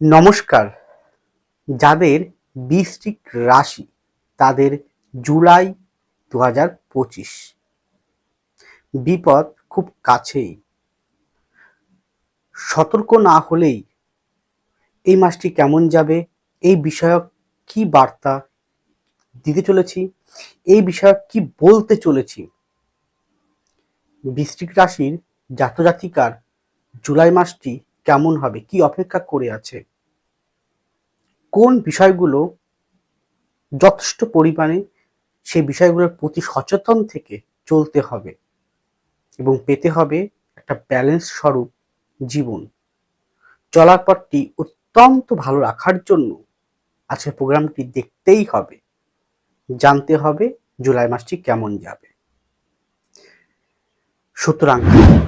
নমস্কার। যাদের বৃশ্চিক রাশি তাদের জুলাই দু হাজার পঁচিশ। বিপদ খুব কাছেই। সতর্ক না হলেই এই মাসটি কেমন যাবে, এই বিষয়ক কি বার্তা দিতে চলেছি, এই বিষয়ক কি বলতে চলেছি? বৃশ্চিক রাশির জাতজাতিকার জুলাই মাসটি কেমন হবে, কি অপেক্ষা করে আছে, কোন বিষয়গুলো যথেষ্ট পরিমাণে সেই বিষয়গুলোর প্রতি সচেতন থেকে চলতে হবে এবং পেতে হবে একটা ব্যালেন্স স্বরূপ জীবন। চলার পথটি অত্যন্ত ভালো রাখার জন্য আজকের প্রোগ্রামটি দেখতেই হবে, জানতে হবে জুলাই মাসটি কেমন যাবে। সুতরাং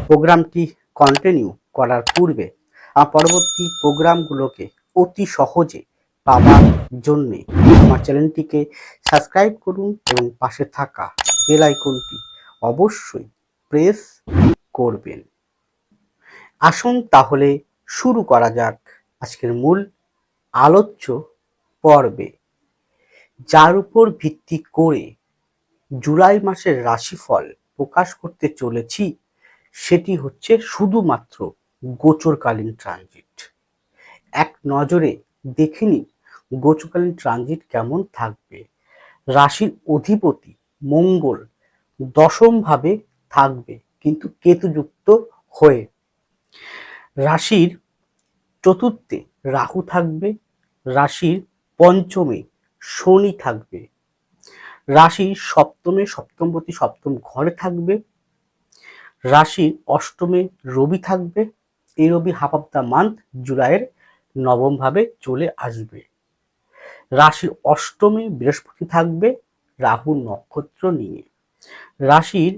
প্রোগ্রামটি কন্টিনিউ করার পূর্বে পরবর্তী প্রোগ্রামগুলোকে অতি সহজে পাওয়ার জন্যে আমার চ্যানেলটিকে সাবস্ক্রাইব করুন এবং পাশে থাকা বেল আইকনটি অবশ্যই প্রেস করবেন। আসুন তাহলে শুরু করা যাক আজকের মূল আলোচ্য পর্বে। যার উপর ভিত্তি করে জুলাই মাসের রাশিফল প্রকাশ করতে চলেছি, সেটি হচ্ছে শুধুমাত্র গোচরকালীন ট্রানজিট এক নজরে দেখে নিন গোচরকালীন ট্রানজিট কেমন থাকবে। রাশির অধিপতি মঙ্গল দশমভাবে থাকবে, কিন্তু কেতুযুক্ত হয়ে। রাশির চতুর্থে রাহু থাকবে, রাশির পঞ্চমে শনি থাকবে। রাশির সপ্তমে সপ্তমপতি সপ্তম ঘরে থাকবে, রাশির অষ্টমে রবি থাকবে এই রবি হাফ অফ দ্য মান্থ জুলাইয়ের নবম ভাবে চলে আসবে। রাশির অষ্টমে বৃহস্পতি থাকবে রাহু নক্ষত্র নিয়ে। রাশির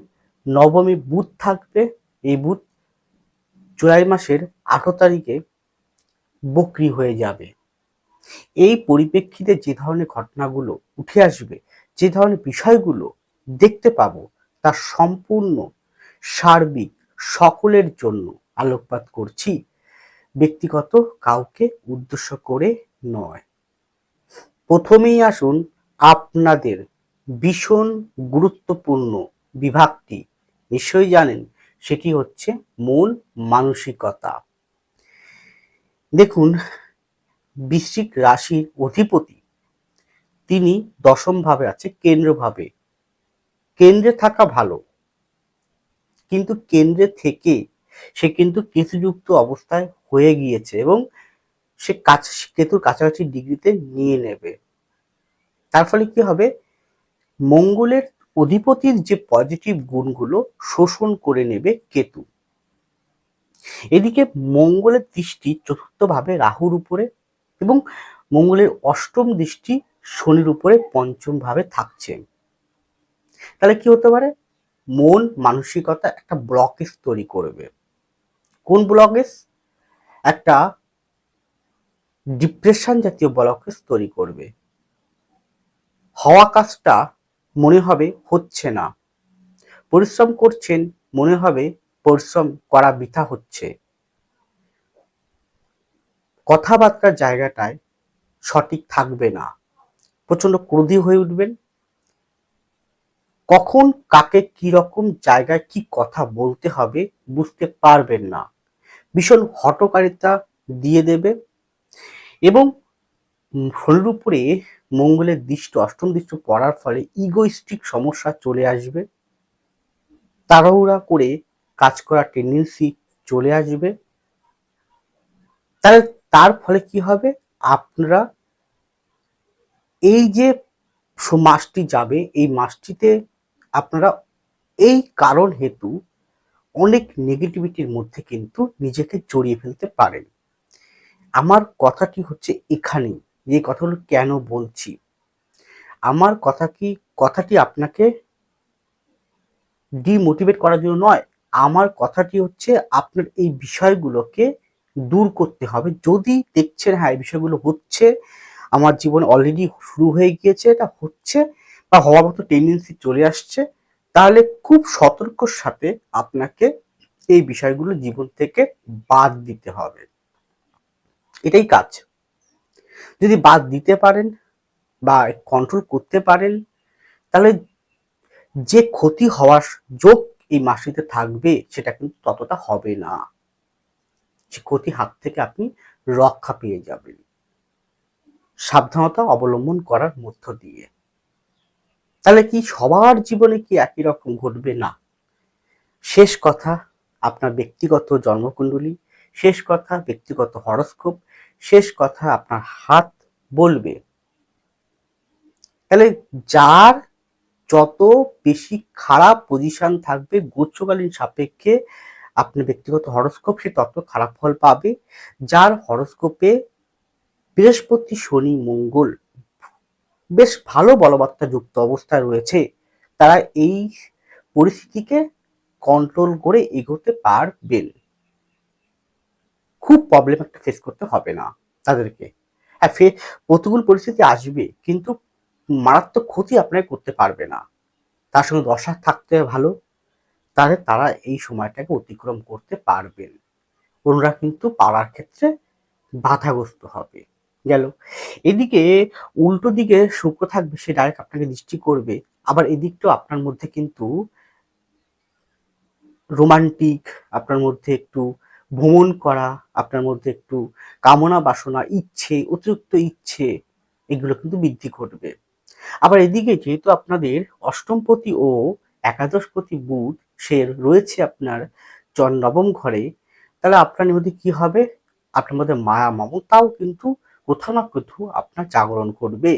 নবমে বুধ থাকবে, এই বুধ জুলাই মাসের আঠারো তারিখে বকরি হয়ে যাবে। এই পরিপ্রেক্ষিতে যে ধরনের ঘটনাগুলো উঠে আসবে, যে ধরনের বিষয়গুলো দেখতে পাবো, তা সম্পূর্ণ সার্বিক, সকলের জন্য। আলোকপাত করছি, ব্যক্তিগত কাউকে উদ্দেশ্য করে নয়। প্রথমেই আসুন আপনাদের ভীষণ গুরুত্বপূর্ণ বিভাগটি নিশ্চয়ই জানেন, সেটি হচ্ছে মূল মানসিকতা। দেখুন, বৃশ্চিক রাশির অধিপতি, তিনি দশম ভাবে আছে, কেন্দ্রভাবে। কেন্দ্রে থাকা ভালো, কিন্তু কেন্দ্রে থেকে সে কিন্তু কেতুযুক্ত অবস্থায় হয়ে গিয়েছে এবং সে কাছ, কেতুর কাছাকাছি ডিগ্রিতে নিয়ে নেবে। তার ফলে কি হবে? মঙ্গলের অধিপতির যে পজিটিভ গুণগুলো শোষণ করে নেবে কেতু। এদিকে মঙ্গলের দৃষ্টি চতুর্থভাবে রাহুর উপরে এবং মঙ্গলের অষ্টম দৃষ্টি শনির উপরে পঞ্চম ভাবে থাকছে। তাহলে কি হতে পারে? মন, মানসিকতা একটা ব্লকেজ তৈরি করবে। ব্লকেজ একটা ডিপ্রেশন জাতীয় ব্লকেজ তৈরি করবে। হওয়া কাজটা মনে হবে হচ্ছে না। পরিশ্রম করছেন, মনে হবে পরিশ্রম করা বৃথা হচ্ছে। কথাবার্তার জায়গাটায় সঠিক থাকবে না। প্রচণ্ড ক্রোধী হয়ে উঠবেন। কখন কাকে কি রকম জায়গায় কি কথা বলতে হবে বুঝতে পারবেন না। ভীষণ হটকারিতা দিয়ে দেবে এবং শরীর উপরে মঙ্গলের দৃষ্ট, অষ্টম দৃষ্ট পড়ার ফলে ইগোইস্টিক সমস্যা চলে আসবে। তাড়াহুড়া করে কাজ করার টেন্ডেন্সি চলে আসবে। তাহলে তার ফলে কি হবে? আপনারা এই যে মাসটি যাবে, এই মাসটিতে আপনারা এই কারণ হেতু অনেক নেগেটিভিটির মধ্যে কিন্তু নিজেকে জড়িয়ে ফেলতে পারেন। আমার কথাটি হচ্ছে এখানেই। যে কথাগুলো কেন বলছি? আমার কথা কি, কথাটি আপনাকে ডিমোটিভেট করার জন্য নয়, আমার কথাটি হচ্ছে আপনার এই বিষয়গুলোকে দূর করতে হবে। যদি দেখছেন হ্যাঁ এই বিষয়গুলো হচ্ছে, আমার জীবনে অলরেডি শুরু হয়ে গিয়েছে, এটা হচ্ছে বা হওয়ার মতো টেন্ডেন্সি চলে আসছে তাহলে খুব সতর্কর সাথে আপনাকে এই বিষয়গুলো জীবন থেকে বাদ দিতে হবে। এটাই কাজ। যদি বাদ দিতে পারেন বা কন্ট্রোল করতে পারেন, তাহলে যে ক্ষতি হওয়ার যোগ এই মাসিতে থাকবে, সেটা কিন্তু ততটা হবে না। যে ক্ষতি হাত থেকে আপনি রক্ষা পেয়ে যাবেন। সাবধানতা অবলম্বন করার মধ্য দিয়ে। তাহলে কি সবার জীবনে কি একই রকম ঘটবে? না। শেষ কথা আপনার ব্যক্তিগত জন্মকুণ্ডলী, শেষ কথা ব্যক্তিগত হরস্কোপ, শেষ কথা আপনার হাত বলবে। তাহলে যার যত বেশি খারাপ পজিশন থাকবে গোচ্ছকালীন সাপেক্ষে আপনার ব্যক্তিগত হরস্কোপ, সে তত খারাপ ফল পাবে। যার হরস্কোপে বৃহস্পতি, শনি, মঙ্গল বেশ ভালো বলবত্তা যুক্ত অবস্থায় রয়েছে। তারা এই পরিস্থিতিকে কন্ট্রোল করে এগোতে পারবেন। খুব প্রবলেম একটা ফেস করতে হবে না তাদেরকে। হ্যাঁ ফে প্রতিকূল পরিস্থিতি আসবে, কিন্তু মারাত্মক ক্ষতি আপনার করতে পারবে না। তার সঙ্গে দশা থাকতে ভালো। তাহলে তারা এই সময়টাকে অতিক্রম করতে পারবেন। ওনারা কিন্তু পাওয়ার ক্ষেত্রে বাধাগ্রস্ত হবে। গেল। এদিকে উল্টো দিকে শুক্র থাকবে, সে ডাইরেক্ট আপনাকে দৃষ্টি করবে। আবার এদিকটাও আপনার মধ্যে কিন্তু রোমান্টিক আপনার মধ্যে একটু ভ্রমণ করা, আপনার মধ্যে একটু কামনা বাসনা, ইচ্ছে, অতিরিক্ত ইচ্ছে, এগুলো কিন্তু বৃদ্ধি ঘটবে। আবার এদিকে যেহেতু আপনাদের অষ্টমপতি ও একাদশপতি বুধ, সে রয়েছে আপনার নবম ঘরে, তাহলে আপনার মধ্যে কি হবে? আপনার মধ্যে মায়া, মমতাও কিন্তু কোথাও না কোথাও আপনার জাগরণ করবে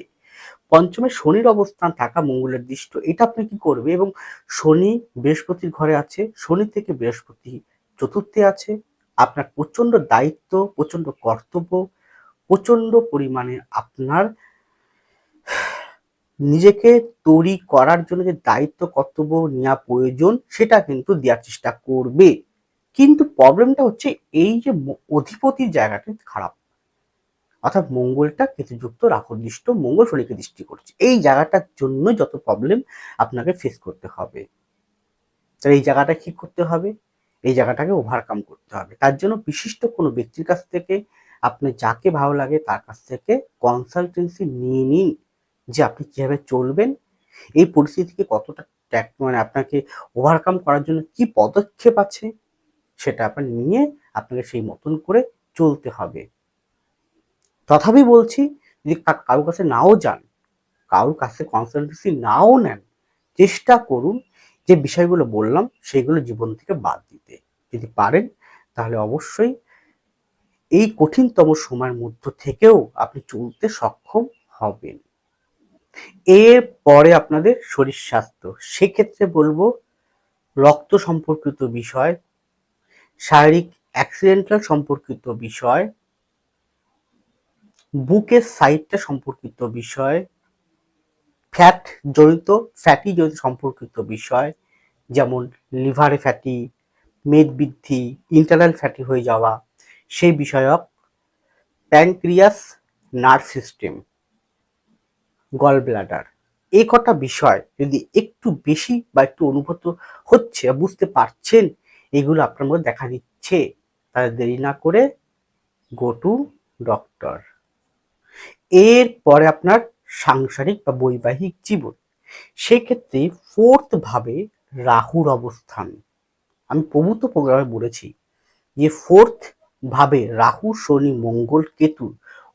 পঞ্চমে শনির অবস্থান থাকা মঙ্গলের দৃষ্ট, এটা আপনি কি করবে? এবং শনি বৃহস্পতির ঘরে আছে, শনি থেকে বৃহস্পতি চতুর্থে আছে, আপনার প্রচণ্ড দায়িত্ব প্রচণ্ড কর্তব্য প্রচণ্ড পরিমাণে আপনার নিজেকে তৈরি করার জন্য যে দায়িত্ব, কর্তব্য নেওয়া প্রয়োজন, সেটা কিন্তু দেওয়ার চেষ্টা করবে। কিন্তু প্রবলেমটা হচ্ছে এই যে অধিপতির জায়গাটা খারাপ। অর্থাৎ মঙ্গলটা কেতুযুক্ত রাহুদৃষ্ট মঙ্গল শনিকে দৃষ্টি করছে। এই জায়গাটার জন্য যত প্রবলেম আপনাকে ফেস করতে হবে। তাহলে এই জায়গাটা কি করতে হবে? এই জায়গাটাকে ওভারকাম করতে হবে। তার জন্য বিশিষ্ট কোনো ব্যক্তির কাছ থেকে আপনি যাকে ভালো লাগে তার কাছ থেকে কনসালটেন্সি নিয়ে নিন যে আপনি কীভাবে চলবেন। এই পরিস্থিতিকে কতটা ট্যাক মানে আপনাকে ওভারকাম করার জন্য কি পদক্ষেপ আছে সেটা আপনার নিয়ে আপনাকে সেই মতন করে চলতে হবে। তথাপি বলছি যদি কারোর কাছে নাও যান, কারোর কাছে কনসালটেন্সি নাও নেন, চেষ্টা করুন যে বিষয়গুলো বললাম সেগুলো জীবন থেকে বাদ দিতে। যদি পারেন, তাহলে অবশ্যই এই কঠিনতম সময়ের মধ্য থেকেও আপনি চলতে সক্ষম হবেন। এর পরে আপনাদের শরীর স্বাস্থ্য। সেক্ষেত্রে বলব, রক্ত সম্পর্কিত বিষয়, শারীরিক অ্যাক্সিডেন্টাল সম্পর্কিত বিষয় বুকের সাইডটা সম্পর্কিত বিষয় ফ্যাট জড়িত ফ্যাটি জড়িত সম্পর্কিত বিষয়, যেমন লিভারে ফ্যাটি মেদ বৃদ্ধি ইন্টারনাল ফ্যাটি হয়ে যাওয়া, সেই বিষয়ক pancreas nerve system gall bladder এই কটা বিষয় যদি একটু বেশি বা একটু অনুভূত হচ্ছে বুঝতে পারছেন, এগুলো আপনার মধ্যে দেখা দিচ্ছে। তাহলে দেরি না করে গো টু ডক্টর এর পরে আপনার সাংসারিক বা বৈবাহিক জীবন। সেক্ষেত্রে ফোর্থ ভাবে রাহুর অবস্থান। আমি প্রভূত প্রোগ্রামে বলেছি যে ফোর্থ ভাবে রাহু, শনি, মঙ্গল, কেতু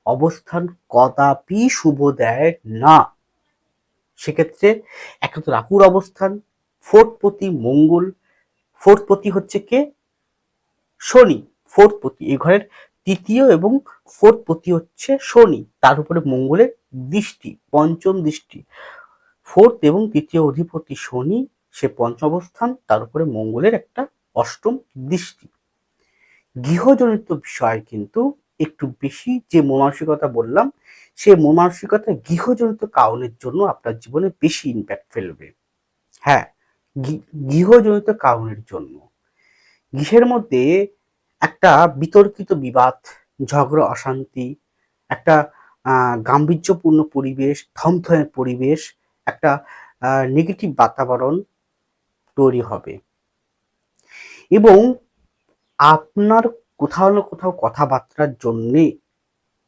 অবস্থান কদাপি শুভ দেয় না। সেক্ষেত্রে একটা তো রাহুর অবস্থান ফোর্থপতি মঙ্গল ফোর্থপতি হচ্ছে কে? শনি। ফোর্থপতি এই ঘরের তৃতীয় এবং ফোর্থপতি হচ্ছে শনি। তার উপরে মঙ্গলের দৃষ্টি, পঞ্চম দৃষ্টি। ফোর্থ এবং তৃতীয় অধিপতি শনি, সে পঞ্চম অবস্থান, তার উপরে মঙ্গলের একটা অষ্টম দৃষ্টি। গৃহজনিত বিষয় কিন্তু একটু বেশি যে মনমানসিকতা বললাম, সে মনমানসিকতা গৃহজনিত কারণের জন্য আপনার জীবনে বেশি ইম্প্যাক্ট ফেলবে। হ্যাঁ গৃহজনিত কারণের জন্য। গৃহের মধ্যে একটা বিতর্কিত বিবাদ, ঝগড়া, অশান্তি, একটা গাম্ভীর্যপূর্ণ পরিবেশ থমথমের পরিবেশ, একটা নেগেটিভ বাতাবরণ তৈরি হবে। এবং আপনার কোথাও না কোথাও কথাবার্তার জন্যে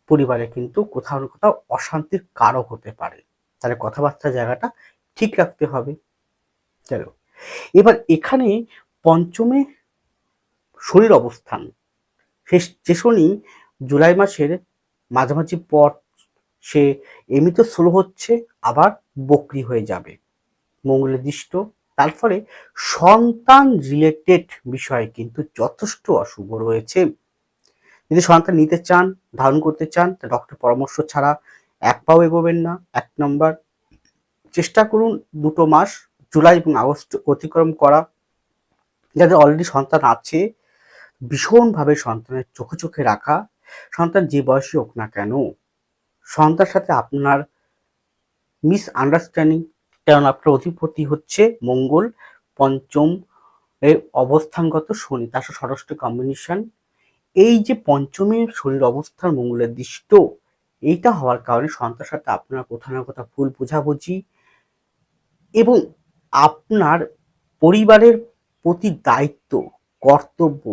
পরিবারে কিন্তু কোথাও না কোথাও অশান্তির কারক হতে পারে। তাহলে কথাবার্তার জায়গাটা ঠিক রাখতে হবে। চলো এবার এখানে পঞ্চমে শনির অবস্থান। সে যে শনি জুলাই মাসের মাঝামাঝি পর সে এমনিতে স্লো হচ্ছে, আবার বকরি হয়ে যাবে। মঙ্গলের দৃষ্ট, তার ফলে সন্তান রিলেটেড বিষয়ে কিন্তু যথেষ্ট অশুভ রয়েছে। যদি সন্তান নিতে চান, ধারণ করতে চান, তা ডক্টর পরামর্শ ছাড়া এক পাও এগোবেন না, এক নম্বর। চেষ্টা করুন দুটো মাস, জুলাই এবং আগস্ট অতিক্রম করা। যাদের অলরেডি সন্তান আছে ভীষণভাবে সন্তানের চোখে চোখে রাখা, সন্তান যে বয়সী হোক না কেন সন্তানের সাথে আপনার মিস আন্ডারস্ট্যান্ডিং কারণ আপনার অধিপতি হচ্ছে মঙ্গল, পঞ্চম এর অবস্থানগত শনি, তার ষষ্ঠ কম্বিনেশন এই যে পঞ্চমের শনির অবস্থান, মঙ্গলের দৃষ্ট, এইটা হওয়ার কারণে সন্তানের সাথে আপনার কোথাও না কোথাও ভুল বোঝাবুঝি এবং আপনার পরিবারের প্রতি দায়িত্ব, কর্তব্য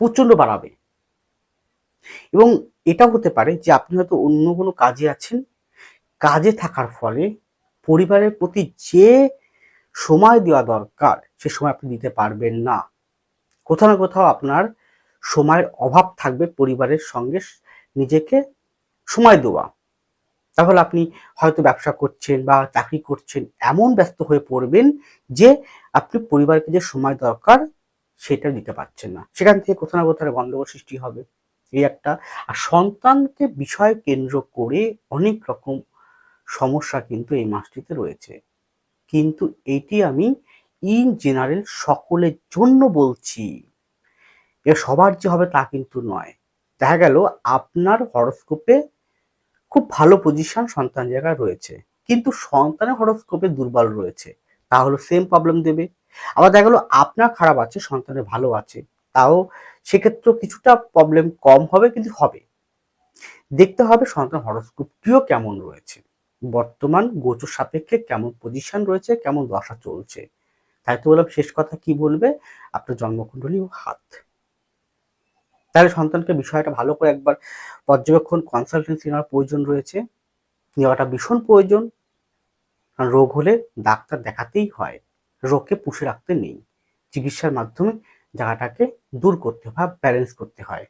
প্রচণ্ড বাড়াবে। এবং এটা হতে পারে যে আপনি হয়তো অন্য কোনো কাজে আছেন, কাজে থাকার ফলে পরিবারের প্রতি যে সময় দেওয়া দরকার, সে সময় আপনি দিতে পারবেন না। কোথাও না কোথাও আপনার সময়ের অভাব থাকবে পরিবারের সঙ্গে নিজেকে সময় দেওয়া। তাহলে আপনি হয়তো ব্যবসা করছেন বা চাকরি করছেন, এমন ব্যস্ত হয়ে পড়বেন যে আপনি পরিবারকে যে সময় দরকার সেটা দিতে পারছেন না। সেখান থেকে কোথাও না কোথাও গন্ডগোল সৃষ্টি হবে। এই একটা, আর সন্তানকে বিষয় কেন্দ্র করে অনেক রকম সমস্যা কিন্তু এই মাসটিতে রয়েছে। কিন্তু এটি আমি ইন জেনারেল সকলের জন্য বলছি এ সবার যে হবে তা কিন্তু নয়। দেখা গেল আপনার হরস্কোপে খুব ভালো পজিশন সন্তান জায়গায় রয়েছে। কিন্তু সন্তানের হরস্কোপে দুর্বল রয়েছে। তাহলে সেম প্রবলেম দেবে। আবার দেখা গেলো আপনার খারাপ আছে, সন্তানের ভালো আছে, তাও সেক্ষেত্রেও কিছুটা প্রবলেম কম হবে কিন্তু হবে। দেখতে হবে সন্তান হরস্কোপটিও কেমন রয়েছে। বর্তমান গোচর সাপেক্ষে কেমন পজিশন রয়েছে, কেমন দশা চলছে। তাই তো বললাম, শেষ কথা কি বলবে? আপনার জন্মকুণ্ডলী ও হাত। তাহলে সন্তানকে বিষয়টা ভালো করে একবার পর্যবেক্ষণ কনসালটেন্সি নেওয়ার প্রয়োজন রয়েছে। নেওয়াটা ভীষণ প্রয়োজন। কারণ রোগ হলে ডাক্তার দেখাতেই হয়। রোগকে পুষে রাখতে নেই। চিকিৎসার মাধ্যমে জায়গাটাকে দূর করতে হয় ব্যালেন্স করতে হয়।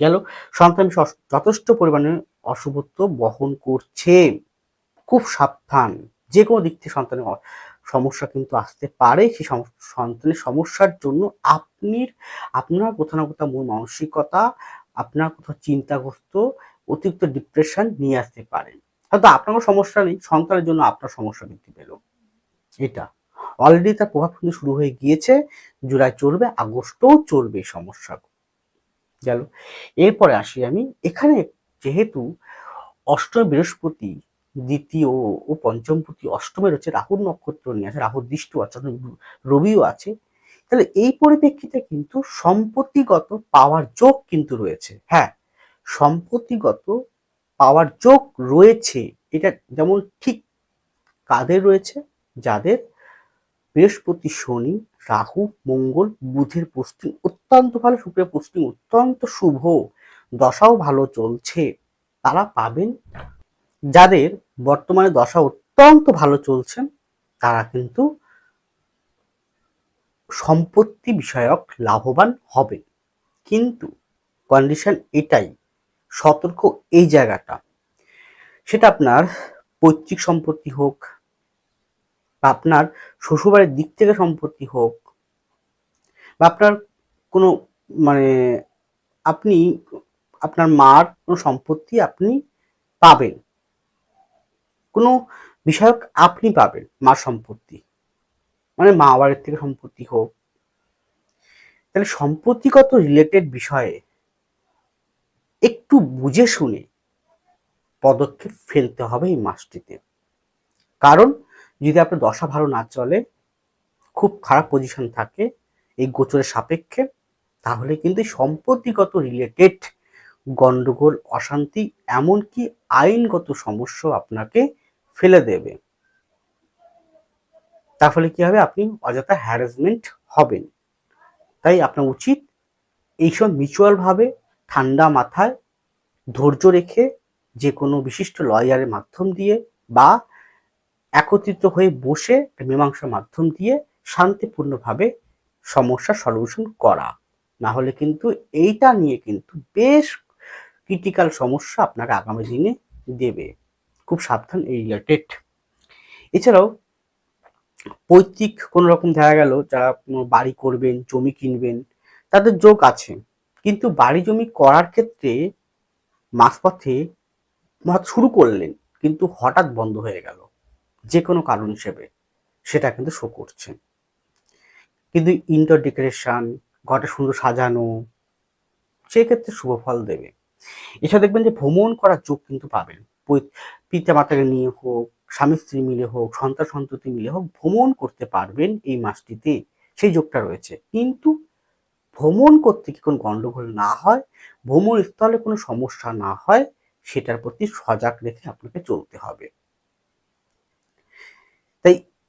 গেল, সন্তান যথেষ্ট পরিমাণে অশুভত্ব বহন করছে। খুব সাবধান। যে কোনো দিক থেকে সন্তানের সমস্যা কিন্তু আসতে পারে। সেই সন্তানের সমস্যার জন্য আপনি আপনার কোথাও না কোথাও মূল মানসিকতা, আপনার কোথাও চিন্তাগ্রস্ত, অতিরিক্ত ডিপ্রেশন নিয়ে আসতে পারে। হয়তো আপনার সমস্যা নেই, সন্তানের জন্য আপনার সমস্যা বৃদ্ধি পেল। এটা। অলরেডি তার প্রভাব কিন্তু শুরু হয়ে গিয়েছে, জুলাই চলবে, আগস্টও চলবে সমস্যা। গেল। এরপরে আসি আমি। এখানে যেহেতু অষ্টম বৃহস্পতি, দ্বিতীয় ও পঞ্চম প্রতি অষ্টমের হচ্ছে রাহুর নক্ষত্র নিয়ে আছে রাহুর দৃষ্ট আছে রবিও আছে। তাহলে এই পরিপ্রেক্ষিতে কিন্তু সম্পত্তিগত পাওয়ার যোগ কিন্তু রয়েছে। হ্যাঁ সম্পত্তিগত পাওয়ার যোগ রয়েছে। এটা যেমন ঠিক কাদের রয়েছে? যাদের বৃহস্পতি, শনি, রাহু, মঙ্গল, বুধের পোস্টিং অত্যন্ত ভালো, শুক্রের পোস্টিং অত্যন্ত শুভ। দশাও ভালো চলছে। তারা পাবেন যাদের বর্তমানে দশা অত্যন্ত ভালো চলছে, তারা কিন্তু সম্পত্তি বিষয়ক লাভবান হবে কিন্তু কন্ডিশন এটাই, সতর্ক এই জায়গাটা। সেটা আপনার পৈতৃক সম্পত্তি হোক বা আপনার শ্বশুরবাড়ির দিক থেকে সম্পত্তি হোক বা আপনার কোনো মানে আপনি, আপনার মার কোনো সম্পত্তি আপনি পাবেন। কোনো বিষয়ক আপনি পাবেন মার সম্পত্তি। মানে মা বাড়ির থেকে সম্পত্তি হোক। তাহলে সম্পত্তিগত রিলেটেড বিষয়ে একটু বুঝে শুনে পদক্ষেপ ফেলতে হবে এই মাসটিতে। কারণ যদি আপনার দশা ভালো না চলে, খুব খারাপ পজিশন থাকে এই গোচরের সাপেক্ষে, তাহলে কিন্তু সম্পত্তিগত রিলেটেড গন্ডগোল, অশান্তি, এমনকি আইনগত সমস্যা আপনাকে ফেলে দেবে। তার ফলে কি হবে? আপনি অযথা হ্যারাসমেন্ট হবেন। তাই আপনার উচিত এইসব মিউচুয়ালভাবে ঠান্ডা মাথায় ধৈর্য রেখে যে কোনো বিশিষ্ট লয়ারের মাধ্যম দিয়ে বা একত্রিত হয়ে বসে মীমাংসার মাধ্যম দিয়ে শান্তিপূর্ণভাবে সমস্যার সলিউশন করা। না হলে কিন্তু এইটা নিয়ে কিন্তু বেশ ক্রিটিক্যাল সমস্যা আপনাকে আগামী দিনে দেবে। খুব সাবধান এই রিলেটেড। এছাড়াও পৈতৃক কোনো রকম দেখা গেল, যারা বাড়ি করবেন, জমি কিনবেন, তাদের যোগ আছে। কিন্তু বাড়ি জমি করার ক্ষেত্রে মাঝপথে শুরু করলেন, কিন্তু হঠাৎ বন্ধ হয়ে গেল। যে কোনো কারণ হিসেবে সেটা কিন্তু শো করছে। কিন্তু ইনডোর ডেকোরেশন ঘরটা সুন্দর সাজানো, সেক্ষেত্রে শুভ ফল দেবে। এছাড়া দেখবেন যে ভ্রমণ করার যোগ কিন্তু পাবেন। পিতা মাতাকে নিয়ে হোক, স্বামী স্ত্রী মিলে হোক, সন্তান সন্ততি মিলে হোক, ভ্রমণ করতে পারবেন এই মাসটিতে। সেই যোগটা রয়েছে। কিন্তু ভ্রমণ করতে কি কোনো গন্ডগোল না হয়, ভ্রমণ স্থলে কোনো সমস্যা না হয়, সেটার প্রতি সজাগ রেখে আপনাকে চলতে হবে।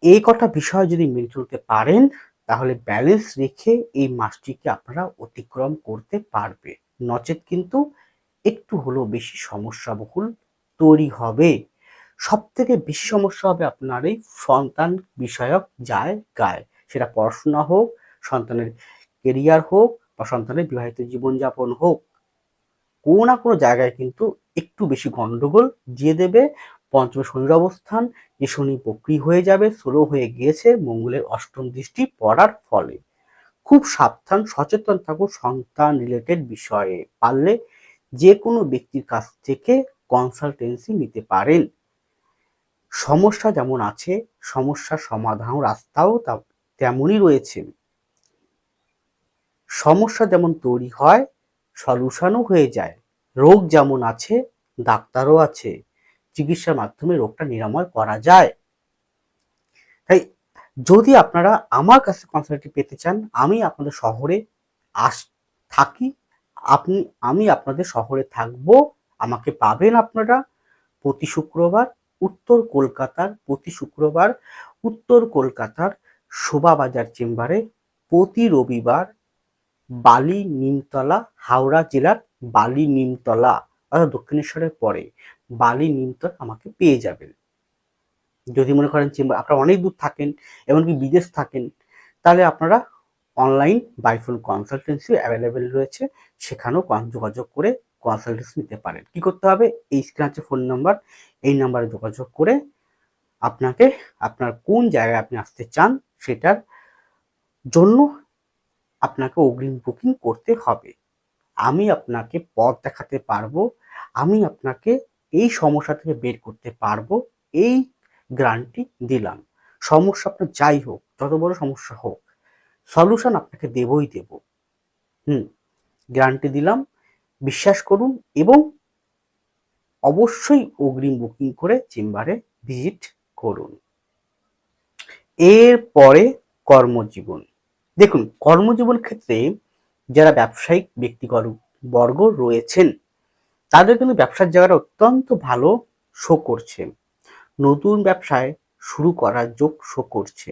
এই কটা বিষয় যদি মেনে চলতে পারেন, তাহলে ব্যালেন্স রেখে এই মাসটিকে আপনারা অতিক্রম করতে পারবে। নচেত কিন্তু একটু হলেও বেশি সমস্যাবহুল তৈরি হবে। সব থেকে বেশি সমস্যা হবে আপনার এই সন্তান বিষয়ক যায় গায়ে সেটা পড়াশোনা হোক, সন্তানের কেরিয়ার হোক, বা সন্তানের বিবাহিত জীবনযাপন হোক, কোনো না কোনো জায়গায় কিন্তু একটু বেশি গন্ডগোল দিয়ে দেবে পঞ্চম শনির অবস্থান, যে শনি বক্রি হয়ে যাবে স্লো হয়ে গিয়েছে, মঙ্গলের অষ্টম দৃষ্টি পড়ার ফলে। খুব সাবধান, সচেতন থাকুন সন্তান রিলেটেড বিষয়ে। পারলে যে কোনো ব্যক্তির কাছ থেকে কনসালটেন্সি নিতে পারেন। সমস্যা যেমন আছে সমস্যার সমাধান রাস্তাও তেমনই রয়েছে। সমস্যা যেমন তৈরি হয় সলিউশনও হয়ে যায়। রোগ যেমন আছে, ডাক্তারও আছে। চিকিৎসার মাধ্যমে রোগটা নিরাময় করা যায়। তাই যদি আপনারা আমার কাছে কনসালটি পেতে চান, আমি আপনাদের শহরে আস, থাকি। আপনি, আমি আপনাদের শহরে থাকব। আমাকে পাবেন আপনারা প্রতি শুক্রবার উত্তর কলকাতার, প্রতি শুক্রবার উত্তর কলকাতার শোভাবাজার চেম্বারে প্রতি রবিবার বালি নিমতলা, হাওড়া জেলার বালি নিমতলা অর্থাৎ দক্ষিণেশ্বরের পরে। বালি নিমতলা আমাকে পেয়ে যাবেন। যদি মনে করেন চেম্বার আপনারা অনেক দূর থাকেন, এমনকি বিদেশ থাকেন, তাহলে আপনারা অনলাইন বাইফোন কনসালটেন্সি অ্যাভেলেবেল রয়েছে। সেখানেও যোগাযোগ করে কনসালটেন্সি নিতে পারেন। কি করতে হবে? এই স্ক্রিন ফোন নাম্বার এই নাম্বারে যোগাযোগ করে আপনাকে আপনার কোন জায়গায় আপনি আসতে চান, সেটার জন্য আপনাকে অগ্রিম বুকিং করতে হবে। আমি আপনাকে পথ দেখাতে পারব। আমি আপনাকে এই সমস্যা থেকে বের করতে পারব, এই গ্রান্টি দিলাম। সমস্যা আপনার যাই হোক, যত বড় সমস্যা হোক সলিউশন আপনাকে দেবই দেব। হুম গ্যারান্টি দিলাম, বিশ্বাস করুন এবং অবশ্যই অগ্রিম বুকিং করে চেম্বারে ভিজিট করুন। এরপরে কর্মজীবন। দেখুন, কর্মজীবন ক্ষেত্রে যারা ব্যবসায়িক ব্যক্তিগত বর্গ রয়েছেন তাদের কিন্তু ব্যবসার জায়গাটা অত্যন্ত ভালো শো করছে। নতুন ব্যবসায় শুরু করার যোগ শো করছে।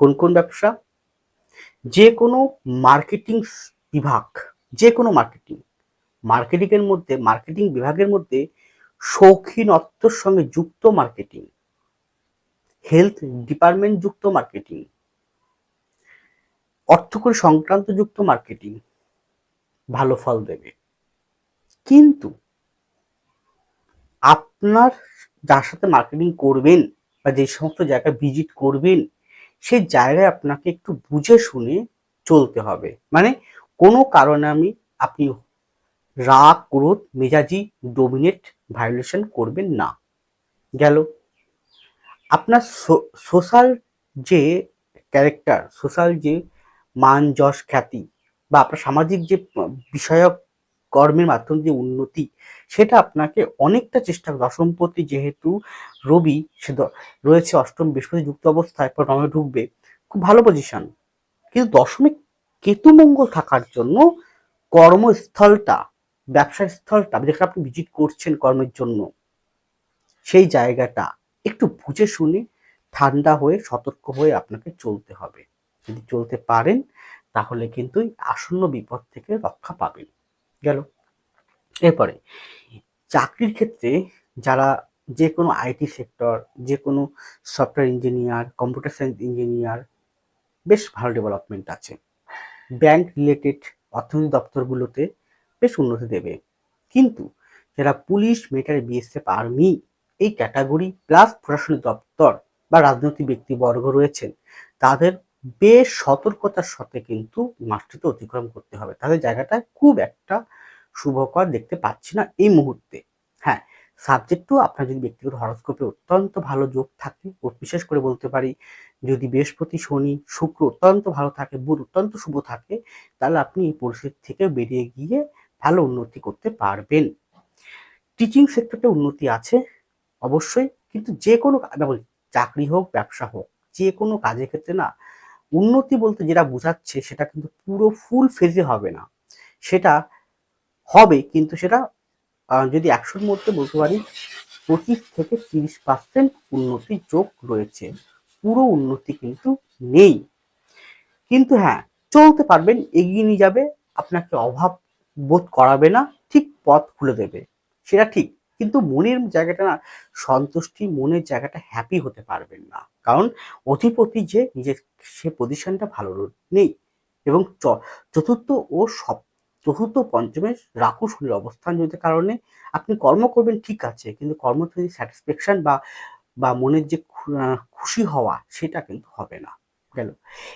কোন কোন ব্যবসা? যে কোনো মার্কেটিং বিভাগ, যে কোনো মার্কেটিং মার্কেটিংয়ের মধ্যে মার্কেটিং বিভাগের মধ্যে শৌখিনত্বর সঙ্গে যুক্ত মার্কেটিং হেলথ ডিপার্টমেন্ট যুক্ত মার্কেটিং অর্থকরী সংক্রান্ত যুক্ত মার্কেটিং ভালো ফল দেবে। কিন্তু আপনার যার সাথে মার্কেটিং করবেন বা যে সমস্ত জায়গায় ভিজিট করবেন সেই জায়গায় আপনাকে একটু বুঝে শুনে চলতে হবে। মানে কোনো কারণে আমি আপনি রাগ, ক্রোধ, মেজাজি ডোমিনেট ভায়োলেশন করবেন না। গেল। আপনার সোশ্যাল যে ক্যারেক্টার সোশ্যাল যে মান, যশ, খ্যাতি বা আপনার সামাজিক যে বিষয়ক কর্মের মাধ্যমে যে উন্নতি, সেটা আপনাকে অনেকটা চেষ্টা দশমপতি যেহেতু রবি, সে রয়েছে অষ্টম বৃহস্পতি যুক্ত অবস্থায়, পর নমে ঢুকবে। খুব ভালো পজিশন কিন্তু দশমিক কেতু মঙ্গল থাকার জন্য কর্মস্থলটা, ব্যবসার স্থলটা যেখানে আপনি ভিজিট করছেন কর্মের জন্য, সেই জায়গাটা একটু বুঝে শুনে ঠান্ডা হয়ে, সতর্ক হয়ে আপনাকে চলতে হবে। যদি চলতে পারেন, তাহলে কিন্তু আসন্ন বিপদ থেকে রক্ষা পাবেন। গেল। এরপরে, চাকরির ক্ষেত্রে যারা যে কোনো আইটি সেক্টর যে কোনো software engineer, computer science engineer, বেশ ভালো ডেভেলপমেন্ট আছে। ব্যাংক রিলেটেড অর্থনৈতিক দপ্তরগুলোতে বেশ উন্নতি দেবে। কিন্তু যারা পুলিশ মিলিটারি বিএসএফ আর্মি এই ক্যাটাগরি প্লাস প্রশাসনিক দপ্তর বা রাজনৈতিক ব্যক্তিবর্গ রয়েছেন, তাদের বেশ সতর্কতার সাথে কিন্তু মাসটিতে অতিক্রম করতে হবে। তাদের জায়গাটা খুব একটা শুভকর দেখতে পাচ্ছি না এই মুহূর্তে। হ্যাঁ সাবজেক্টও আপনার যদি ব্যক্তিগত হরস্কোপে অত্যন্ত ভালো যোগ থাকে বিশেষ করে বলতে পারি যদি বৃহস্পতি, শনি, শুক্র অত্যন্ত ভালো থাকে, বুধ অত্যন্ত শুভ থাকে, তাহলে আপনি এই পরিস্থিতি থেকে বেরিয়ে গিয়ে ভালো উন্নতি করতে পারবেন। টিচিং সেক্টরটা উন্নতি আছে অবশ্যই, কিন্তু যে কোনো চাকরি হোক, ব্যবসা হোক যে কোনো কাজের ক্ষেত্রে না উন্নতি বলতে যেটা বোঝাচ্ছে সেটা কিন্তু পুরো ফুল ফেজে হবে না। সেটা হবে কিন্তু সেটা যদি একশোর মধ্যে বলতে পারি, পঁচিশ থেকে তিরিশ পার্সেন্ট উন্নতির যোগ রয়েছে। পুরো উন্নতি কিন্তু নেই। কিন্তু হ্যাঁ চলতে পারবেন, এগিয়ে নিয়ে যাবে, আপনাকে অভাব বোধ করাবে না, ঠিক পথ খুলে দেবে। সেটা ঠিক। কিন্তু মনের জায়গাটা না, সন্তুষ্টি, মনের জায়গাটা হ্যাপি হতে পারবেন না। কারণ অধিপতি যে নিজের, সে পজিশনটা ভালো নেই এবং চতুর্থ ও সব, চতুর্থ পঞ্চমের রাহু শনির অবস্থান যদি কারণে আপনি কর্ম করবেন ঠিক আছে, কিন্তু কর্ম থেকে স্যাটিসফ্যাকশন বা বা মনের যে খুশি হওয়া সেটা কিন্তু হবে না। গেল।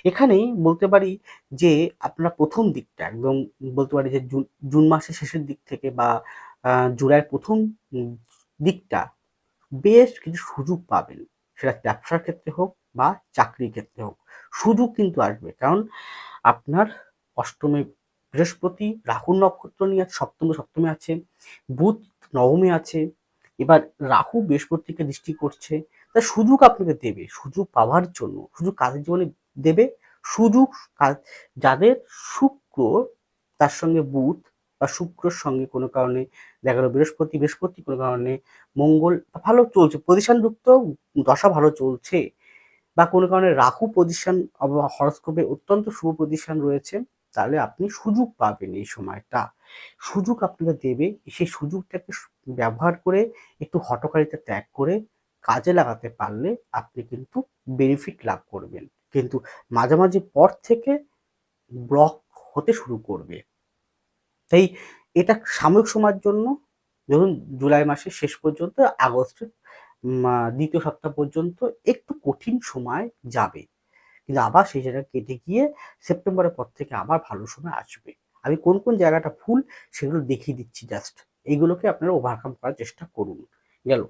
এখানেই বলতে পারি যে আপনারা প্রথম দিকটা একদম বলতে পারি যে জুন জুন মাসের শেষের দিক থেকে বা জুলাইয়ের প্রথম দিকটা বেশ কিছু সুযোগ পাবেন। সেটা ব্যবসার ক্ষেত্রে হোক বা চাকরির ক্ষেত্রে হোক। সুযোগ কিন্তু আসবে। কারণ আপনার অষ্টমে বৃহস্পতি রাহু নক্ষত্র নিয়ে সপ্তমে সপ্তমে আছে, বুধ নবমে আছে, এবার রাহু বৃহস্পতিকে দৃষ্টি করছে, তা সুযোগ আপনাকে দেবে। সুযোগ পাওয়ার জন্য, সুযোগ কাজের জীবনে দেবে। সুযোগ যাদের শুক্র, তার সঙ্গে বুধ বা শুক্রর সঙ্গে কোনো কারণে দেখা গেলো বৃহস্পতি বৃহস্পতি কোনো কারণে মঙ্গল ভালো চলছে পজিশনযুক্ত দশা ভালো চলছে বা কোনো কারণে রাহু পজিশন হরস্কোপে অত্যন্ত শুভ পজিশন রয়েছে, তাহলে আপনি সুযোগ পাবেন এই সময়টা। সুযোগ আপনাকে দেবে, সেই সুযোগটাকে ব্যবহার করে একটু হটকারিতা ত্যাগ করে কাজে লাগাতে পারলে আপনি কিন্তু বেনিফিট লাভ করবেন। কিন্তু মাঝামাঝি পর থেকে ব্লক হতে শুরু করবে। তাই এটা সাময়িক সময়ের জন্য, ধরুন জুলাই মাসের শেষ পর্যন্ত, আগস্টের দ্বিতীয় সপ্তাহ পর্যন্ত একটু কঠিন সময় যাবে। কিন্তু আবার সেই জায়গা কেটে গিয়ে সেপ্টেম্বরের পর থেকে আবার ভালো সময় আসবে। আমি কোন কোন জায়গাটা ফুল সেগুলো দেখিয়ে দিচ্ছি জাস্ট এইগুলোকে আপনারা ওভারকাম করার চেষ্টা করুন। গেল।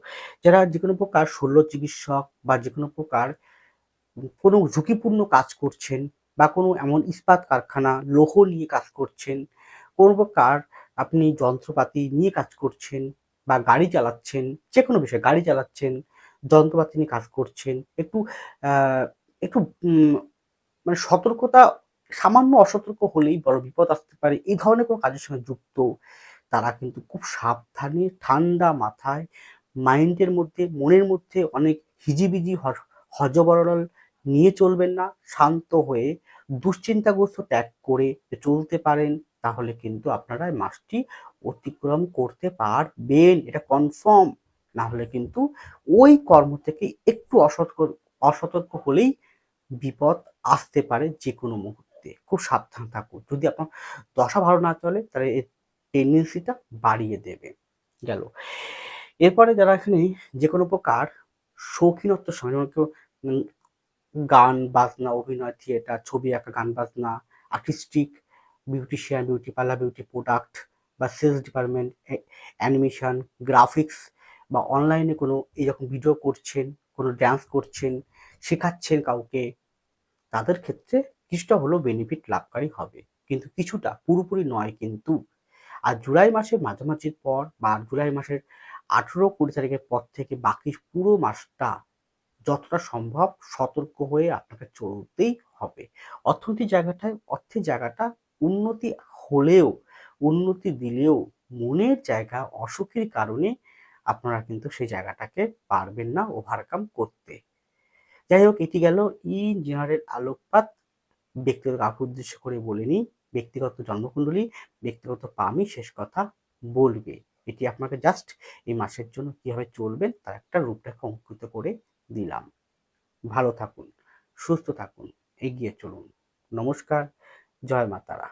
যারা যে কোনো প্রকার শল্য চিকিৎসক বা যে কোনো প্রকার কোনো ঝুঁকিপূর্ণ কাজ করছেন বা কোনো এমন ইস্পাত কারখানা, লৌহ নিয়ে কাজ করছেন কোনো প্রকার আপনি যন্ত্রপাতি নিয়ে কাজ করছেন বা গাড়ি চালাচ্ছেন যে কোনো বিষয়ে গাড়ি চালাচ্ছেন, যন্ত্রপাতি নিয়ে কাজ করছেন, একটু একটু মানে সতর্কতা, সামান্য অসতর্ক হলেই বড় বিপদ আসতে পারে। এই ধরনের কোনো কাজের সঙ্গে যুক্ত, তারা কিন্তু খুব সাবধানে, ঠান্ডা মাথায়, মাইন্ডের মধ্যে, মনের মধ্যে অনেক হিজিবিজি হজবরল নিয়ে চলবেন না। শান্ত হয়ে দুশ্চিন্তাগ্রস্ত ত্যাগ করে চলতে পারেন। তাহলে কিন্তু আপনারা এই মাসটি অতিক্রম করতে পারবেন। এটা কনফার্ম না হলে কিন্তু ওই কর্ম থেকে একটু অসতর্ক অসতর্ক হলেই বিপদ আসতে পারে যে কোনো মুহূর্তে। খুব সাবধান থাকুন। যদি আপনার দশা ভালো না চলে, তাহলে এর টেন্ডেন্সিটা বাড়িয়ে দেবে। গেল। এরপরে যারা এখানে যে কোনো প্রকার শৌখিনত্ব সঙ্গে যেমন কেউ গান, বাজনা, অভিনয় থিয়েটার ছবি আঁকা, গান, বাজনা artistic beautician beauty parlour beauty product বা সেলস ডিপার্টমেন্ট অ্যানিমেশন গ্রাফিক্স বা অনলাইনে কোনো যখন ভিডিও করছেন, কোনো ড্যান্স করছেন, শেখাচ্ছেন কাউকে, তাদের ক্ষেত্রে কিছুটা হলেও বেনিফিট লাভকারী হবে। কিন্তু কিছুটা, পুরোপুরি নয় কিন্তু। আর জুলাই মাসের মাঝামাঝির পর বা জুলাই মাসের আঠেরো কুড়ি তারিখের পর থেকে বাকি পুরো মাসটা যতটা সম্ভব সতর্ক হয়ে আপনাকে চলতেই হবে। অর্থনীতির জায়গাটায়, অর্থের জায়গাটা উন্নতি হলেও, উন্নতি দিলেও মনের জায়গা অসুখের কারণে আপনারা কিন্তু সেই জায়গাটাকে পারবেন না ওভারকাম করতে। যাই হোক, এটি গেল ইন জেনারেল আলোকপাত। ব্যক্তিগত কাউকে উদ্দেশ্য করে বলিনি, ব্যক্তিগত জন্মকুণ্ডলী, ব্যক্তিগত পামি শেষ কথা বলবে। এটি আপনাকে জাস্ট এই মাসের জন্য কীভাবে চলবেন তার একটা রূপরেখা অঙ্কিত করে দিলাম। ভালো থাকুন, সুস্থ থাকুন, এগিয়ে চলুন। নমস্কার জয় মাতারা